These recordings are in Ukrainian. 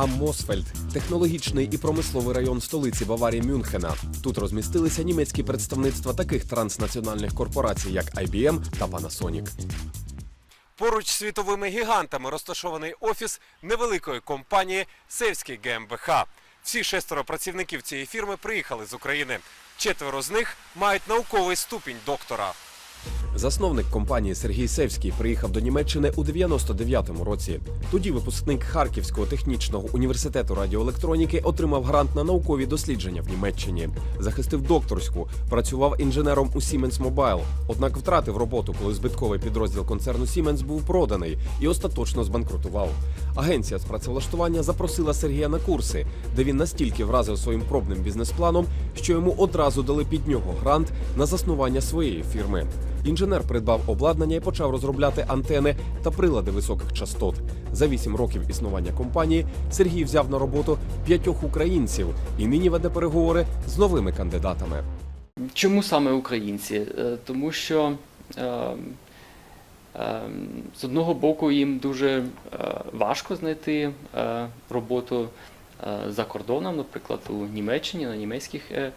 Аммосфельд технологічний і промисловий район столиці Баварії Мюнхена. Тут розмістилися німецькі представництва таких транснаціональних корпорацій, як IBM та Panasonic. Поруч з світовими гігантами розташований офіс невеликої компанії Севський ГМБХ. Всі шестеро працівників цієї фірми приїхали з України. Четверо з них мають науковий ступінь доктора. Засновник компанії Сергій Севський приїхав до Німеччини у 99-му році. Тоді випускник Харківського технічного університету радіоелектроніки отримав грант на наукові дослідження в Німеччині. Захистив докторську, працював інженером у Siemens Mobile. Однак втратив роботу, коли збитковий підрозділ концерну Siemens був проданий і остаточно збанкрутував. Агенція з працевлаштування запросила Сергія на курси, де він настільки вразив своїм пробним бізнес-планом, що йому одразу дали під нього грант на заснування своєї фірми. Інженер придбав обладнання і почав розробляти антени та прилади високих частот. За вісім років існування компанії Сергій взяв на роботу п'ятьох українців і нині веде переговори з новими кандидатами. Чому саме українці? Е, Тому що е, е, з одного боку їм дуже важко знайти роботу за кордоном, наприклад, у Німеччині, на німецьких е,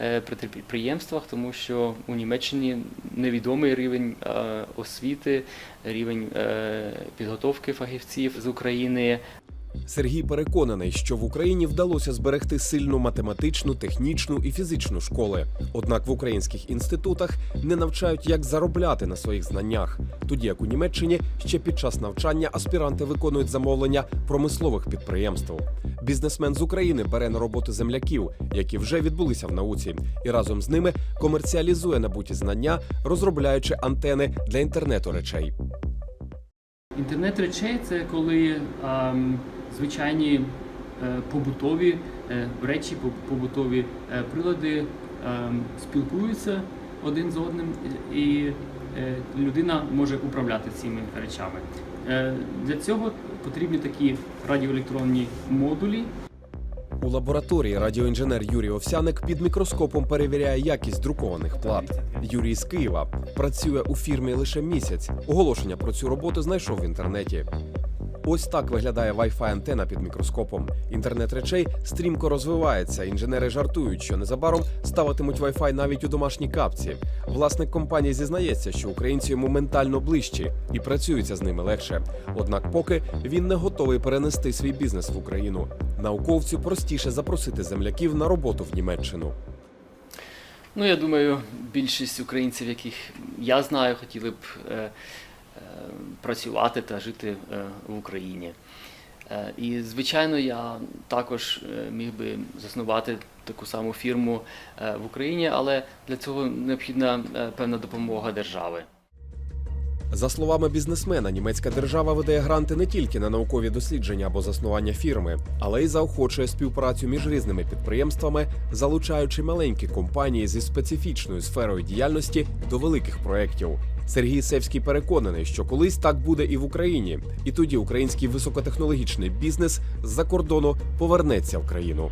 е, підприємствах, тому що у Німеччині невідомий рівень е, освіти, рівень е, підготовки фахівців з України. Сергій переконаний, що в Україні вдалося зберегти сильну математичну, технічну і фізичну школи. Однак в українських інститутах не навчають, як заробляти на своїх знаннях, тоді як у Німеччині ще під час навчання аспіранти виконують замовлення промислових підприємств. Бізнесмен з України бере на роботу земляків, які вже відбулися в науці, і разом з ними комерціалізує набуті знання, розробляючи антени для інтернету речей. Інтернет речей це коли ем, звичайні е, побутові е, речі, поб- побутові е, прилади спілкуються один з одним, і людина може управляти цими речами. Для цього потрібні такі радіоелектронні модулі, У лабораторії радіоінженер Юрій Овсяник під мікроскопом перевіряє якість друкованих плат. Юрій з Києва працює у фірмі лише місяць. Оголошення про цю роботу знайшов в інтернеті. Ось так виглядає Wi-Fi антена під мікроскопом. Інтернет речей стрімко розвивається. Інженери жартують, що незабаром ставитимуть Wi-Fi навіть у домашній капці. Власник компанії зізнається, що українці йому ментально ближчі і працюються з ними легше. Однак, поки він не готовий перенести свій бізнес в Україну. Науковцю простіше запросити земляків на роботу в Німеччину. Ну, я думаю, більшість українців, яких я знаю, хотіли б е, е, працювати та жити е, в Україні. Е, і, звичайно, я також е, міг би заснувати таку саму фірму в Україні, але для цього необхідна певна допомога держави. За словами бізнесмена, німецька держава видає гранти не тільки на наукові дослідження або заснування фірми, але й заохочує співпрацю між різними підприємствами, залучаючи маленькі компанії зі специфічною сферою діяльності до великих проєктів. Сергій Севський переконаний, що колись так буде і в Україні, і тоді український високотехнологічний бізнес з-за кордону повернеться в країну.